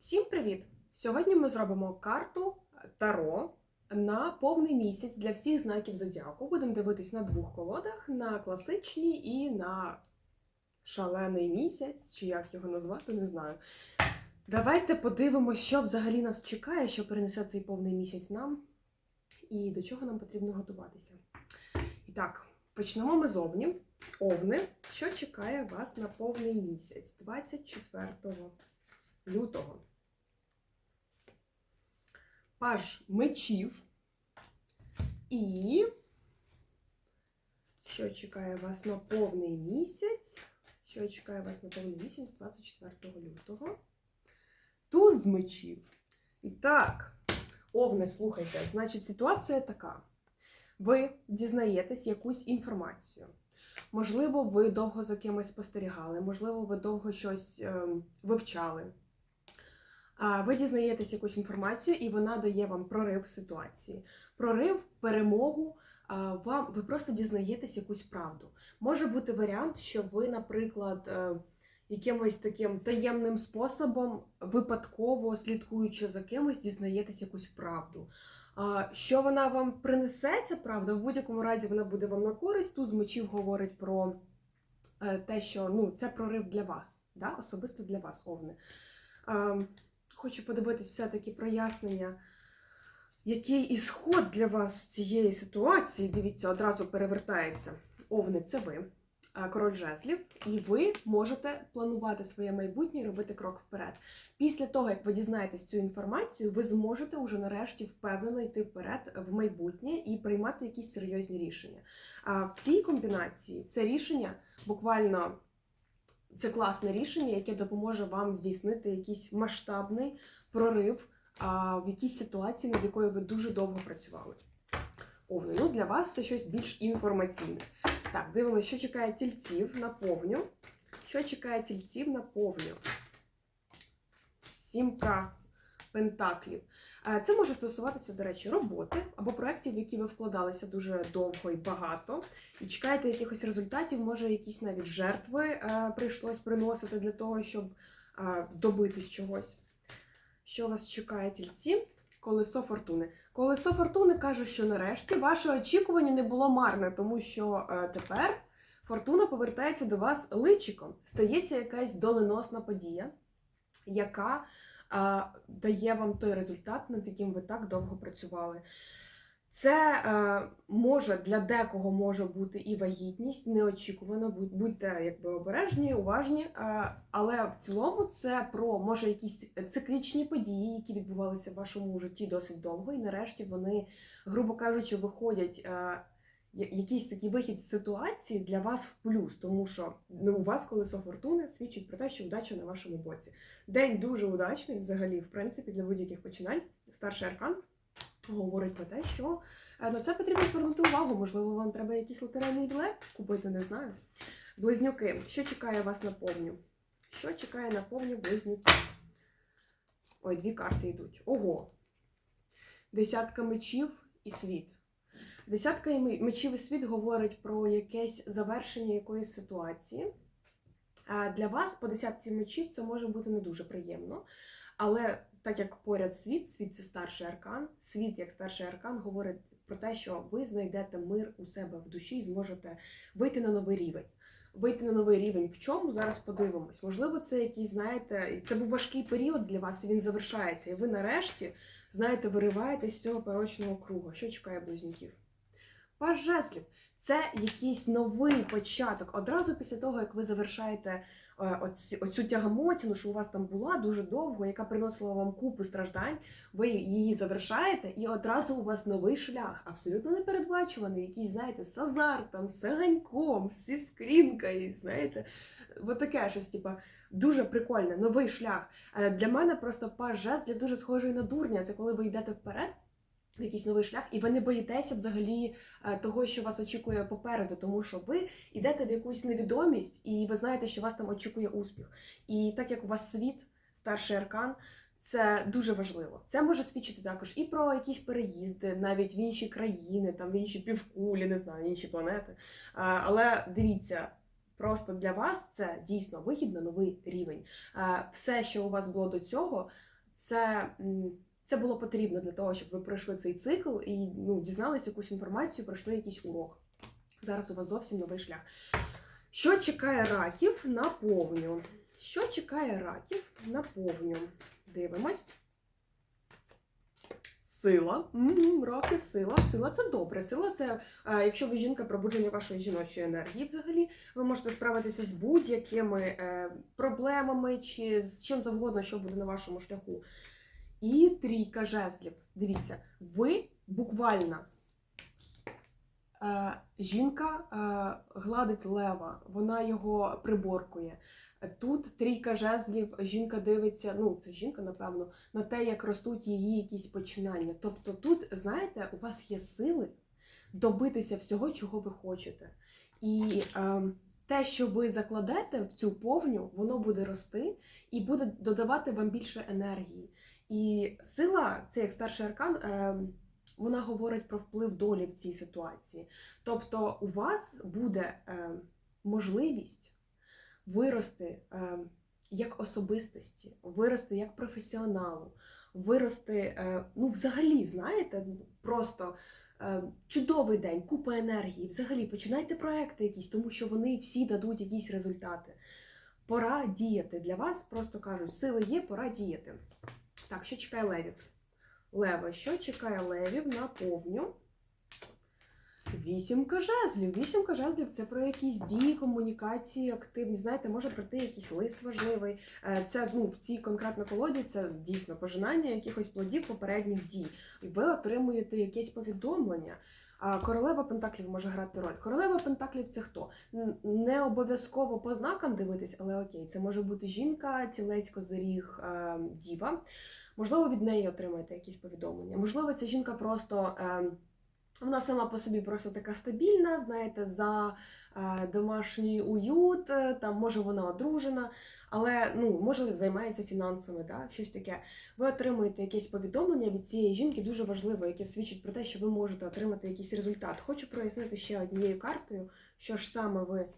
Всім привіт! Сьогодні ми зробимо карту Таро на повний місяць для всіх знаків зодіаку. Будемо дивитись на двох колодах: на класичній і на шалений місяць, чи як його назвати, не знаю. Давайте подивимося, що взагалі нас чекає, що перенесе цей повний місяць нам, і до чого нам потрібно готуватися. І так, почнемо ми зовні. Овни, що чекає вас на повний місяць 24 лютого. Паж мечів. І що чекає вас на повний місяць? Що чекає вас на повний місяць 24 лютого? Туз мечів. І так, овни, слухайте, значить, ситуація така. Ви дізнаєтесь якусь інформацію. Можливо, ви довго за кимось спостерігали, можливо, ви довго щось е, вивчали. Ви дізнаєтесь якусь інформацію, і вона дає вам прорив ситуації. Прорив, перемогу. Вам ви просто дізнаєтесь якусь правду. Може бути варіант, що ви, наприклад, е, якимось таким таємним способом, випадково слідкуючи за кимось, дізнаєтесь якусь правду. Що вона вам принесе, ця правда, в будь-якому разі вона буде вам на користь. Тут з мечів говорить про е, те, що ну, це прорив для вас, да? особисто для вас, овни. Хочу подивитись все-таки прояснення, який ісход для вас з цієї ситуації. Дивіться, одразу перевертається. Овни це ви, король жезлів, і ви можете планувати своє майбутнє і робити крок вперед. Після того, як ви дізнаєтесь цю інформацію, ви зможете уже нарешті впевнено йти вперед в майбутнє і приймати якісь серйозні рішення. А в цій комбінації це рішення буквально. Це класне рішення, яке допоможе вам здійснити якийсь масштабний прорив а, в якійсь ситуації, над якою ви дуже довго працювали. Овни, ну для вас це щось більш інформаційне. Так, дивимося, що чекає тільців на повню. Що чекає тільців на повню? Сімка пентаклів. Е, Це може стосуватися, до речі, роботи або проєктів, в які ви вкладалися дуже довго і багато, і чекаєте якихось результатів, може, якісь навіть жертви е, прийшлось приносити для того, щоб е, добитись чогось. Що вас чекає тільці? Колесо фортуни. Колесо фортуни каже, що нарешті ваше очікування не було марне, тому що тепер фортуна повертається до вас личиком. Стається якась доленосна подія, яка дає вам той результат, над яким ви так довго працювали. Це е, може для декого може бути і вагітність, неочікувано, будь- будьте якби обережні, уважні. Е, але в цілому це про може якісь циклічні події, які відбувалися в вашому житті досить довго, і нарешті вони, грубо кажучи, виходять. Е, Якийсь такий вихід з ситуації для вас в плюс, тому що ну, у вас колесо фортуни свідчить про те, що удача на вашому боці. День дуже удачний, взагалі, в принципі, для будь-яких починань. Старший аркан говорить про те, що е, на це потрібно звернути увагу. Можливо, вам треба якийсь лотерейний білет купити, не знаю. Близнюки, що чекає вас на повню? Що чекає на повню близнюків? Ой, дві карти йдуть. Ого! Десятка мечів і світ. Десятка мечів і світ говорить про якесь завершення якоїсь ситуації. Для вас по десятці мечів це може бути не дуже приємно. Але так як поряд світ, світ це старший аркан, світ як старший аркан говорить про те, що ви знайдете мир у себе в душі і зможете вийти на новий рівень. Вийти на новий рівень в чому? Зараз подивимось. Можливо, це якийсь, знаєте, це був важкий період для вас, і він завершається. І ви нарешті, знаєте, вириваєтесь з цього порочного кругу. Що чекає близнюків? Паж жезлів це якийсь новий початок. Одразу після того, як ви завершаєте е, оцю тягамотіну, що у вас там була дуже довго, яка приносила вам купу страждань, ви її завершаєте, і одразу у вас новий шлях, абсолютно непередбачуваний, якийсь, знаєте, з азартом, з ганьком, з іскрінкою, знаєте, от таке щось, типа, дуже прикольне, новий шлях. Е, Для мене просто паж жезлів дуже схожий на дурня. Це коли ви йдете вперед. Якийсь новий шлях, і ви не боїтеся взагалі е, того, що вас очікує попереду, тому що ви йдете в якусь невідомість, і ви знаєте, що вас там очікує успіх. І так як у вас світ, старший аркан, це дуже важливо. Це може свідчити також і про якісь переїзди, навіть в інші країни, там в інші півкулі, не знаю, в інші планети. Але дивіться, Просто для вас це дійсно вихід на новий рівень. Е, Все, що у вас було до цього, це, це було потрібно для того, щоб ви пройшли цей цикл і ну, дізналися якусь інформацію, пройшли якийсь урок. Зараз у вас зовсім новий шлях. Що чекає раків на повню? Що чекає раків на повню? Дивимось. Сила. М, Раки, сила. Сила це добре. Сила це, е, якщо ви жінка, пробудження вашої жіночої енергії взагалі, ви можете справитися з будь-якими е, проблемами чи з чим завгодно, що буде на вашому шляху. І трійка жезлів. Дивіться, ви буквально е, жінка е, гладить лева, вона його приборкує. Тут трійка жезлів, жінка дивиться, ну це жінка, напевно, на те, як ростуть її якісь починання. Тобто тут, знаєте, у вас є сили добитися всього, чого ви хочете. І е, те, що ви закладете в цю повню, воно буде рости і буде додавати вам більше енергії. І сила, це як старший аркан, е, вона говорить про вплив долі в цій ситуації. Тобто, у вас буде е, можливість вирости е, як особистості, вирости як професіоналу, вирости, е, ну, взагалі, знаєте, просто чудовий день, купа енергії. Взагалі, починайте проекти якісь, тому що вони всі дадуть якісь результати. Пора діяти. Для вас просто кажуть, сили є, пора діяти. Так, що чекає левів? Лева, що чекає левів на повню? Вісімка жезлів. Вісімка жезлів це про якісь дії, комунікації, активні. Знаєте, може прийти якийсь лист важливий. Е, Це ну, в цій конкретно колоді це дійсно пожинання якихось плодів попередніх дій. Ви отримуєте якесь повідомлення. А королева Пентаклів може грати роль. Королева Пентаклів це хто? Не обов'язково по знакам дивитись, але окей, це може бути жінка, тілець, козиріг, е, діва. Можливо, від неї отримаєте якісь повідомлення. Можливо, ця жінка просто. Е, вона сама по собі просто така стабільна, знаєте, за е, домашній уют, е, там може вона одружена, але ну, може займається фінансами, да, щось таке. Ви отримуєте якесь повідомлення від цієї жінки, дуже важливе, яке свідчить про те, що ви можете отримати якийсь результат. Хочу прояснити ще однією картою, що ж саме ви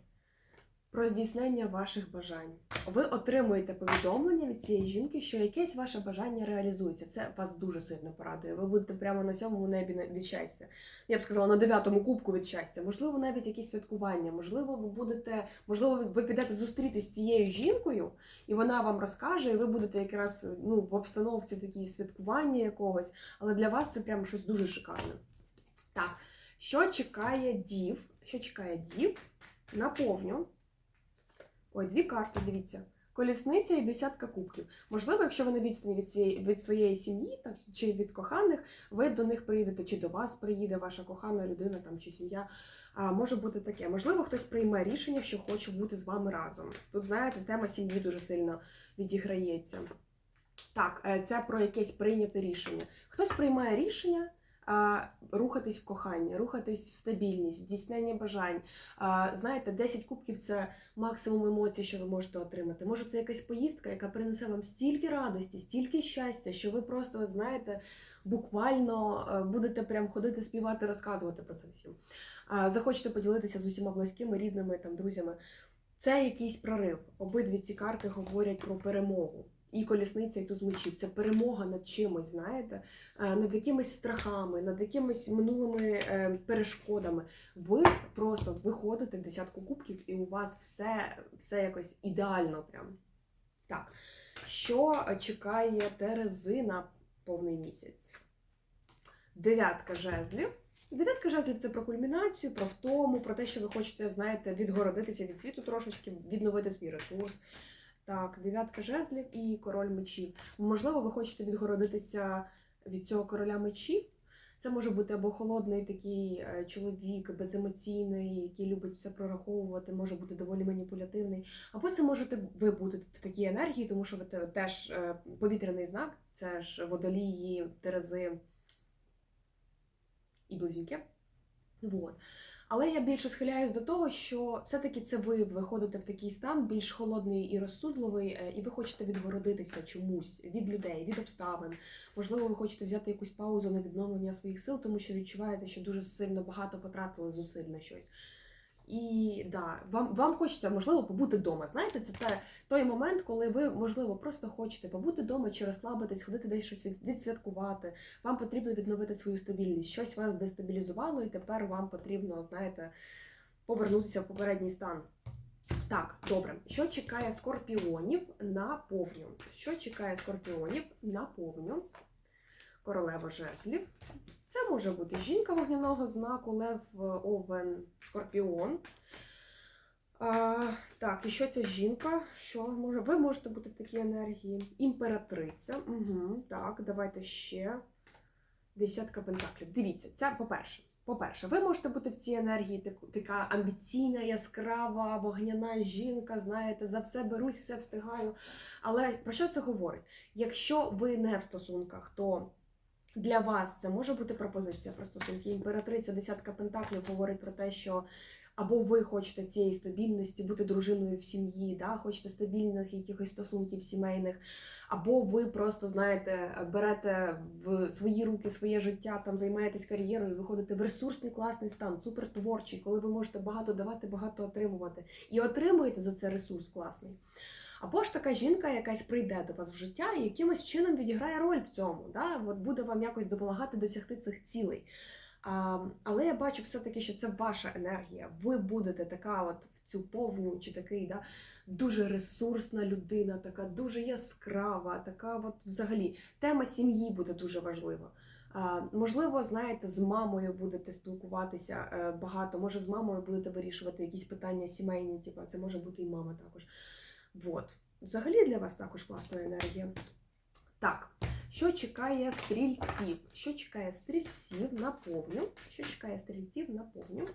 про здійснення ваших бажань. Ви отримуєте повідомлення від цієї жінки, що якесь ваше бажання реалізується. Це вас дуже сильно порадує. Ви будете прямо на сьомому небі від щастя. Я б сказала, на дев'ятому кубку від щастя. Можливо, навіть якісь святкування. Можливо, ви будете, можливо, ви- підете зустрітись з цією жінкою, і вона вам розкаже, і ви будете якраз ну, в обстановці такій святкування якогось. Але для вас це прямо щось дуже шикарне. Так, що чекає дів? Що чекає дів на повню? Ой, дві карти, дивіться. Колісниця і десятка кубків. Можливо, якщо ви на відстані від своєї, від своєї сім'ї так, чи від коханих, ви до них приїдете, чи до вас приїде ваша кохана людина там, чи сім'я. А, може бути таке. Можливо, хтось прийме рішення, що хоче бути з вами разом. Тут, знаєте, тема сім'ї дуже сильно відіграється. Так, е, це про якесь прийняте рішення. Хтось приймає рішення. Рухатись в коханні, рухатись в стабільність, в здійснення бажань. Знаєте, 10 кубків це максимум емоцій, що ви можете отримати. Може, це якась поїздка, яка принесе вам стільки радості, стільки щастя, що ви просто знаєте, буквально е, будете прям ходити, співати, розказувати про це всім. Захочете поділитися з усіма близькими, рідними, там, друзями. Це якийсь прорив. Обидві ці карти говорять про перемогу. І колісниця, і туз мечів. Це перемога над чимось, знаєте, е, над якимись страхами, над якимись минулими е, перешкодами. Ви просто виходите в десятку кубків, і у вас все, все якось ідеально. Прям. Так. Що чекає Терези на повний місяць? Дев'ятка жезлів. Дев'ятка жезлів це про кульмінацію, про втому, про те, що ви хочете, знаєте, відгородитися від світу трошечки, відновити свій ресурс. Так, дев'ятка жезлів і король мечів. Можливо, ви хочете відгородитися від цього короля мечів. Це може бути або холодний такий е, чоловік, беземоційний, який любить все прораховувати, може бути доволі маніпулятивний. Або це можете ви бути в такій енергії, тому що ви теж е, повітряний знак, це ж водолії, терези і близнюки. Вот. Але я більше схиляюсь до того, що все-таки це ви виходите в такий стан більш холодний і розсудливий, е, і ви хочете відгородитися чомусь від людей, від обставин. Можливо, ви хочете взяти якусь паузу на відновлення своїх сил, тому що відчуваєте, що дуже сильно багато потратили зусиль на щось. І да, вам, вам хочеться, можливо, побути вдома. Знаєте, це те, той момент, коли ви, можливо, просто хочете побути вдома чи розслабитись, ходити десь щось від, відсвяткувати. Вам потрібно відновити свою стабільність. Щось вас дестабілізувало, і тепер вам потрібно, знаєте, повернутися в попередній стан. Так, добре. Що чекає скорпіонів на повню? Що чекає скорпіонів на повню? Королева жезлів. Це може бути жінка вогняного знаку, лев, овен, скорпіон. А, так, і що ця жінка? Що може? Ви можете бути в такій енергії. Імператриця. Угу, так, давайте ще. Десятка пентаклів. Дивіться, це по-перше. По-перше, ви можете бути в цій енергії така амбіційна, яскрава, вогняна жінка, знаєте, за все берусь, все встигаю. Але про що це говорить? Якщо ви не в стосунках, то для вас це може бути пропозиція про стосунки. Імператриця десятка пентаклів говорить про те, що або ви хочете цієї стабільності, бути дружиною в сім'ї, да? хочете стабільних якихось стосунків сімейних, або ви просто знаєте, берете в свої руки своє життя, там займаєтесь кар'єрою, виходите в ресурсний класний стан, супертворчий, коли ви можете багато давати, багато отримувати, і отримуєте за це ресурс класний. Або ж така жінка якась прийде до вас в життя і якимось чином відіграє роль в цьому, да? От буде вам якось допомагати досягти цих цілей. А, але я бачу все-таки, що це ваша енергія. Ви будете така, от в цю повню чи такий, да, дуже ресурсна людина, така дуже яскрава, така, от взагалі тема сім'ї буде дуже важлива. А, можливо, знаєте, з мамою будете спілкуватися е, багато. Може, з мамою будете вирішувати якісь питання сімейні, типу, це може бути і мама також. Вот. Взагалі для вас також класна енергія. Так, що чекає стрільців? Що чекає стрільців на повню? Що чекає стрільців на повню?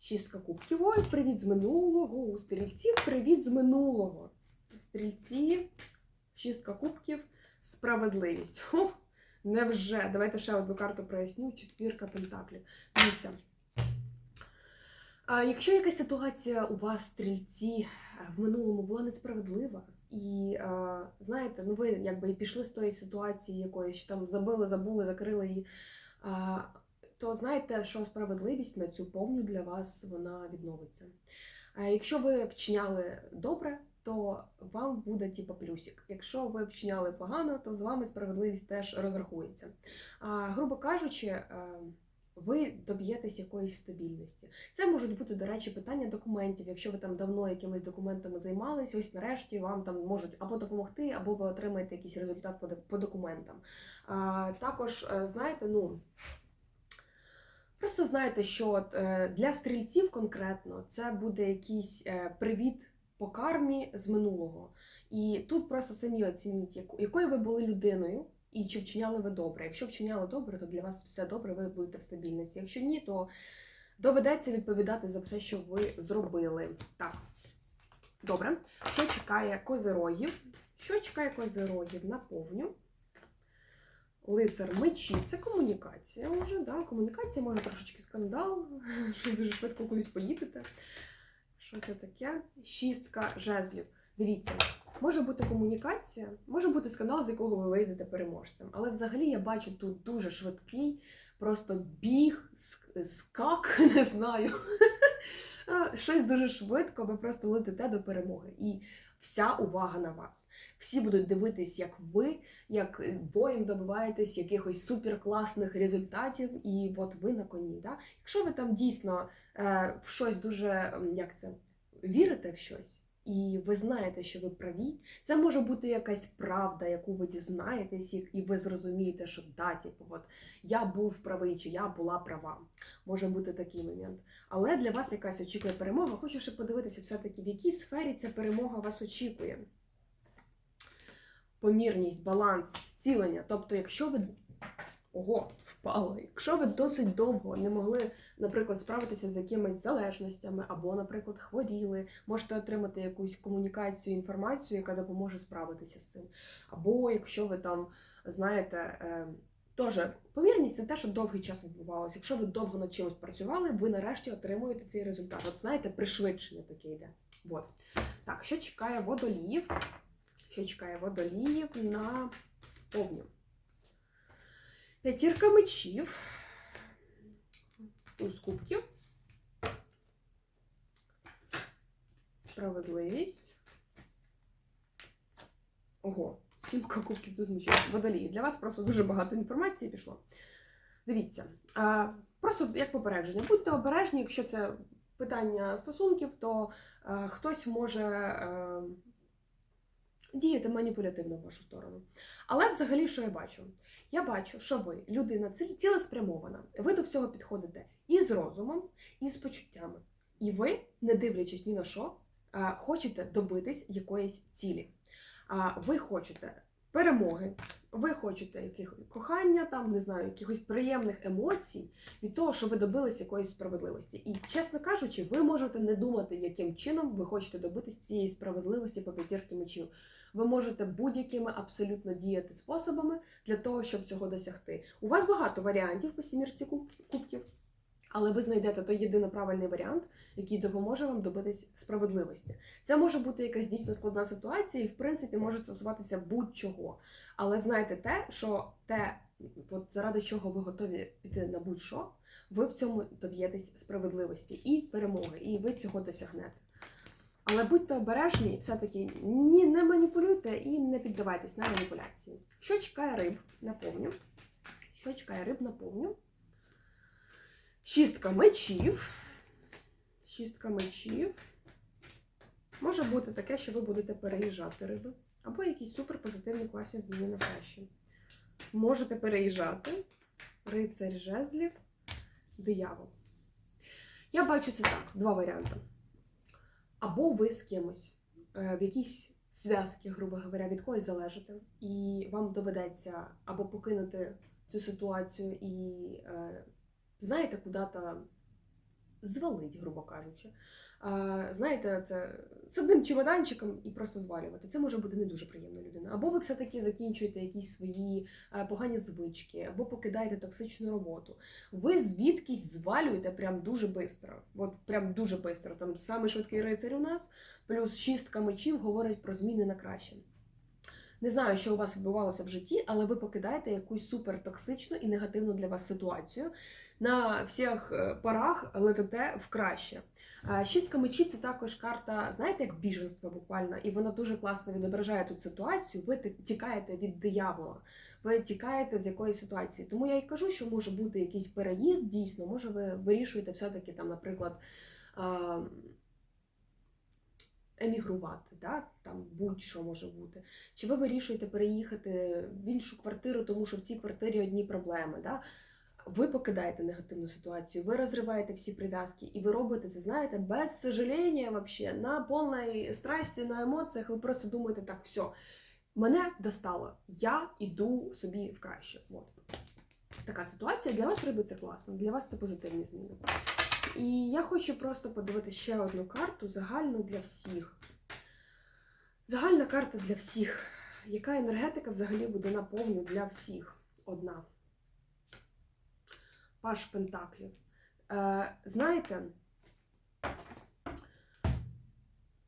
Шістка кубків. Ой, привіт з минулого. У стрільців привіт з минулого. Стрільці, шістка кубків, справедливість. Невже? Давайте ще одну карту проясню. Четвірка пентаклів. Дивіться. Якщо якась ситуація у вас, стрільці, в минулому була несправедлива, і е, знаєте, ну ви якби і пішли з тої ситуації якоїсь, що там забили, забули, закрили її, е, то знаєте, що справедливість на цю повню для вас вона відновиться. Якщо ви вчиняли добре, то вам буде типу плюсик. Якщо ви вчиняли погано, то з вами справедливість теж розрахується. Грубо кажучи, е, ви доб'єтесь якоїсь стабільності. Це можуть бути, до речі, питання документів. Якщо ви там давно якимись документами займалися, ось нарешті вам там можуть або допомогти, або ви отримаєте якийсь результат по, документам. А, також, е, знаєте, ну. Просто знаєте, що от, е, для стрільців конкретно це буде якийсь е, привіт по кармі з минулого. І тут просто самі оцініть, якою ви були людиною, і чи вчиняли ви добре. Якщо вчиняли добре, то для вас все добре, ви будете в стабільності. Якщо ні, то доведеться відповідати за все, що ви зробили. Так, добре. Що чекає козирогів? Що чекає козирогів на повню? Лицар мечі це комунікація вже, да? Комунікація може трошечки скандал, що дуже швидко кудись поїдете. Що це таке? Шістка жезлів. Дивіться, може бути комунікація, може бути скандал, з якого ви вийдете переможцем. Але взагалі я бачу тут дуже швидкий, просто біг, скак, не знаю. Щось дуже швидко, ви просто летите до перемоги. І вся увага на вас. Всі будуть дивитись, як ви, як е, воїн, добиваєтесь якихось суперкласних результатів, і от ви на коні. Да? Якщо ви там дійсно е, в щось дуже як це вірите в щось, і ви знаєте, що ви праві, це може бути якась правда, яку ви дізнаєтесь, і- ви зрозумієте, що да, типу, от я був правий, чи я була права. Може бути такий момент. Але для вас якась очікує перемога. Хочу ще подивитися, все-таки, в якій сфері ця перемога вас очікує. Помірність, баланс, зцілення. Тобто, якщо ви. Ого, впало. Якщо ви досить довго не могли, наприклад, справитися з якимись залежностями, або, наприклад, хворіли, можете отримати якусь комунікацію, інформацію, яка допоможе справитися з цим. Або якщо ви там, знаєте, е, теж помірність це те, що довгий час відбувалося. Якщо ви довго над чимось працювали, ви нарешті отримуєте цей результат. От знаєте, пришвидшення таке йде. От. Так, що чекає водоліїв? Що чекає водоліїв на повню? П'ятірка мечів. Туз кубків. справедливість. Ого, сімка кубків тут звучить. Водолії. Для вас просто дуже багато інформації пішло. Дивіться, просто як попередження. Будьте обережні, якщо це питання стосунків, то а, хтось може е, діяти маніпулятивно в вашу сторону. Але взагалі, що я бачу? Я бачу, що ви людина ці- цілеспрямована. Ви до всього підходите і з розумом, і з почуттями. І ви, не дивлячись ні на що, хочете добитись якоїсь цілі. Ви хочете перемоги, ви хочете яких кохання, там не знаю, якихось приємних емоцій від того, що ви добились якоїсь справедливості. І чесно кажучи, ви можете не думати, яким чином ви хочете добитись цієї справедливості по п'ятірки мечів. Ви можете будь-якими абсолютно діяти способами для того, щоб цього досягти. У вас багато варіантів по сімірці кубків, але ви знайдете той єдино правильний варіант, який допоможе вам добитись справедливості. Це може бути якась дійсно складна ситуація, і в принципі може стосуватися будь-чого. Але знайте те, що те, от заради чого ви готові піти на будь-що, ви в цьому доб'єтесь справедливості і перемоги, і ви цього досягнете. Але будьте обережні, все-таки ні, не маніпулюйте і не піддавайтесь на маніпуляції. Що чекає риб? Наповню. Що чекає риб, наповню. Шістка мечів. Шістка мечів. Може бути таке, що ви будете переїжджати риби. Або якісь суперпозитивні класні зміни на краще. Можете переїжджати. Рицарь жезлів, диявол. Я бачу це так: два варіанти. Або ви з кимось е, в якійсь зв'язки, грубо говоря, від когось залежите, і вам доведеться або покинути цю ситуацію і, е, знаєте, куди-то звалить, грубо кажучи. Знаєте, це з одним чемоданчиком і просто звалювати. Це може бути не дуже людина. Або ви все-таки закінчуєте якісь свої е, погані звички, або покидаєте токсичну роботу. Ви звідкись звалюєте прям дуже швидко. От прям дуже швидко. Там самий швидкий рицарь у нас, плюс шістка мечів говорить про зміни на краще. Не знаю, що у вас відбувалося в житті, але ви покидаєте якусь супертоксичну і негативну для вас ситуацію. На всіх е, парах летите в краще. Шістка мечів це також карта, знаєте, як біженство буквально, і вона дуже класно відображає тут ситуацію. Ви тікаєте від диявола, ви тікаєте з якоїсь ситуації. Тому я і кажу, що може бути якийсь переїзд, дійсно, може ви вирішуєте все-таки там, наприклад. Емігрувати, да? там будь-що може бути. Чи ви вирішуєте переїхати в іншу квартиру, тому що в цій квартирі одні проблеми. Да? Ви покидаєте негативну ситуацію, ви розриваєте всі прив'язки, і ви робите це, знаєте, без сожаління вообще, на повній страсті, на емоціях. Ви просто думаєте, так, все, мене достало, я іду собі в краще. От. Така ситуація. Для вас це класно, для вас це позитивні зміни. І я хочу просто подивити ще одну карту загальну для всіх. Загальна карта для всіх. Яка енергетика взагалі буде наповну для всіх? Одна. Паш Пентаклів. Е, знаєте,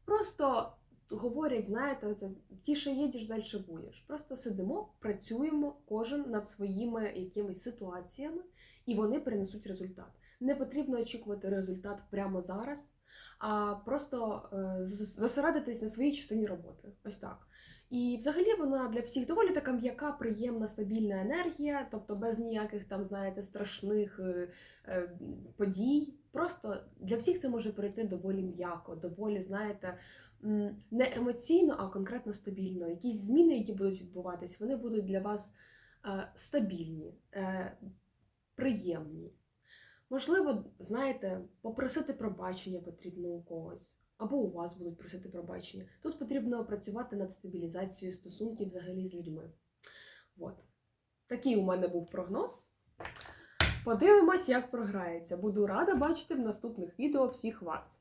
просто говорять, знаєте, оце, тіше їдеш, далі будеш. Просто сидимо, працюємо кожен над своїми якимись ситуаціями, і вони принесуть результат. Не потрібно очікувати результат прямо зараз, а просто е, зосередитись на своїй частині роботи. Ось так. І взагалі вона для всіх доволі така м'яка, приємна, стабільна енергія, тобто без ніяких там, знаєте, страшних е, е, подій. Просто для всіх це може перейти доволі м'яко, доволі, знаєте, не емоційно, а конкретно стабільно. Якісь зміни, які будуть відбуватись, вони будуть для вас е, стабільні, приємні. Можливо, знаєте, попросити пробачення потрібно у когось, або у вас будуть просити пробачення. Тут потрібно працювати над стабілізацією стосунків взагалі з людьми. От. Такий у мене був прогноз. Подивимось, як програється. Буду рада бачити в наступних відео всіх вас.